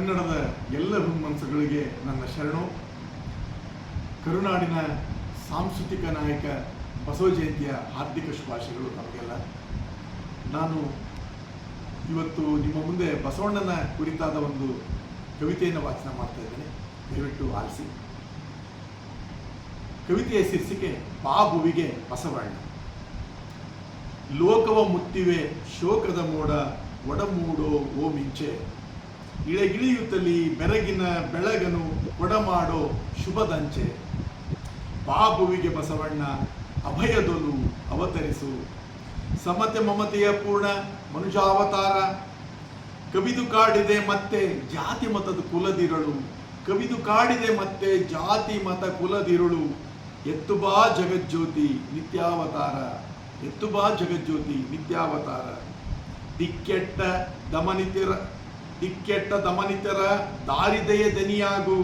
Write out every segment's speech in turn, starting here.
ಕನ್ನಡದ ಎಲ್ಲ ಹುಮ್ಮನಸುಗಳಿಗೆ ನನ್ನ ಶರಣು. ಕರುನಾಡಿನ ಸಾಂಸ್ಕೃತಿಕ ನಾಯಕ ಬಸವ ಜಯಂತಿಯ ಹಾರ್ದಿಕ ಶುಭಾಶಯಗಳು ನಮಗೆಲ್ಲ ನಾನು ಇವತ್ತು ನಿಮ್ಮ ಮುಂದೆ ಬಸವಣ್ಣನ ಕುರಿತಾದ ಒಂದು ಕವಿತೆಯನ್ನು ವಾಚನ ಮಾಡ್ತಾ ಇದ್ದೇನೆ. ದಯವಿಟ್ಟು ಆಲಿಸಿ. ಕವಿತೆಯ ಶೀರ್ಷಿಕೆ ಬಾಬುವಿಗೆ ಬಸವಣ್ಣ. ಲೋಕವ ಮುತ್ತಿವೆ ಶೋಕದ ಮೋಡ, ಒಡಮೂಡೋ ಓ ಮಿಂಚೆ. ಇಳಗಿಳಿಯುತ್ತಲಿ ಬೆರಗಿನ ಬೆಳಗನು ಕೊಡಮಾಡೋ ಶುಭದಂಚೆ. ಬಾಬುವಿಗೆ ಬಸವಣ್ಣ ಅಭಯದೊಲು ಅವತರಿಸು. ಸಮತೆ ಮಮತೆಯ ಪೂರ್ಣ ಮನುಷ್ಯಾವತಾರ ಕವಿದು ಕಾಡಿದೆ ಮತ್ತೆ ಜಾತಿ ಮತದ ಕುಲದಿರಳು. ಕವಿದು ಕಾಡಿದೆ ಮತ್ತೆ ಜಾತಿ ಮತ ಕುಲದಿರುಳು. ಎತ್ತು ಬಾ ಜಗಜ್ಯೋತಿ ನಿತ್ಯಾವತಾರ. ಎತ್ತು ಬಾ ಜಗಜ್ಯೋತಿ ನಿತ್ಯಾವತಾರ. ದಿಕ್ಕೆಟ್ಟ ದಮನಿತರ ದಿಕ್ಕೆಟ್ಟ ದಮನಿತರ ದಾರಿದೆಯ ದನಿಯಾಗು.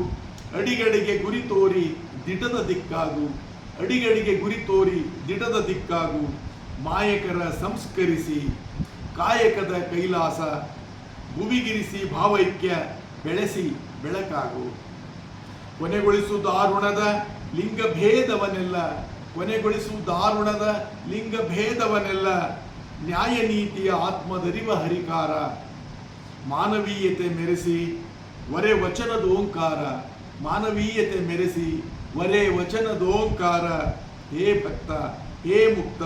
ಅಡಿಗಡಿಗೆ ಗುರಿ ತೋರಿ ದಿಟದ ದಿಕ್ಕಾಗು. ಅಡಿಗಡಿಗೆ ಗುರಿ ತೋರಿ ದಿಟದ ದಿಕ್ಕಾಗು. ಮಾಯಕರ ಸಂಸ್ಕರಿಸಿ ಕಾಯಕದ ಕೈಲಾಸ. ಭುವಿಗಿರಿಸಿ ಭಾವೈಕ್ಯ ಬೆಳೆಸಿ ಬೆಳಕಾಗು. ಕೊನೆಗೊಳಿಸು ದಾರುಣದ ಲಿಂಗ ಭೇದವನ್ನೆಲ್ಲ ಕೊನೆಗೊಳಿಸು ದಾರುಣದ ಲಿಂಗ ಭೇದವನ್ನೆಲ್ಲ ನ್ಯಾಯ ನೀತಿಯ ಆತ್ಮದರಿವ ಹರಿಕಾರ. ಮಾನವೀಯತೆ ಮೆರೆಸಿ, ವರೆ ವಚನದ ಓಂಕಾರ. ಮಾನವೀಯತೆ ಮೆರೆಸಿ, ವರೆ ವಚನದ ಓಂಕಾರ. ಹೇ ಭಕ್ತ, ಹೇ ಮುಕ್ತ,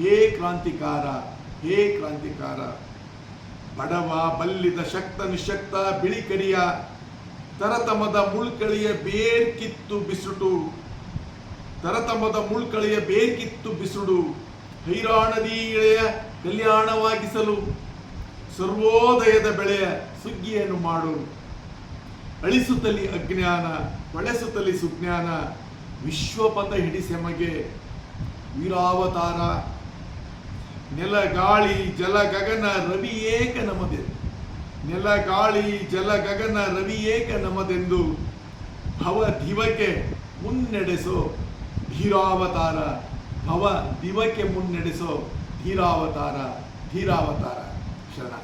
ಹೇ ಕ್ರಾಂತಿಕಾರ ಹೇ ಕ್ರಾಂತಿಕಾರ. ಬಡವ, ಬಲ್ಲಿದ ಶಕ್ತ, ನಿಶಕ್ತ, ಬಿಳಿ ಕರಿಯ, ತರತಮದ ಮುಳ್ಕಳಿಯ ಬೇರ್ಕಿತ್ತು ಬಿಸುಟು ತರತಮದ ಮುಳ್ಕಳಿಯ ಬೇರ್ಕಿತ್ತು ಬಿಸುಡು. ಹೈರಾಣದೀಳೆಯ ಕಲ್ಯಾಣವಾಗಿಸಲು ಸರ್ವೋದಯದ ಬೆಳೆಯ ಸುಗ್ಗಿಯನ್ನು ಮಾಡು. ಅಳಿಸುತ್ತಲಿ ಅಜ್ಞಾನ ಹೊಳೆಸುತ್ತಲಿ ಸುಜ್ಞಾನ, ವಿಶ್ವಪಥ ಹಿಡಿಸೆಮಗೆ ವೀರಾವತಾರ. ನೆಲ, ಗಾಳಿ, ಜಲ, ಗಗನ, ರವಿ ಏಕ ನಮದೆ ನೆಲ, ಗಾಳಿ, ಜಲ, ಗಗನ, ರವಿ ಏಕ ನಮದೆಂದು. ಭವ ದಿವಕ್ಕೆ ಮುನ್ನಡೆಸೋ ಧೀರಾವತಾರ. ಭವ ದಿವಕ್ಕೆ ಮುನ್ನಡೆಸೋ ಧೀರಾವತಾರ ಧೀರಾವತಾರ. ಶರಣ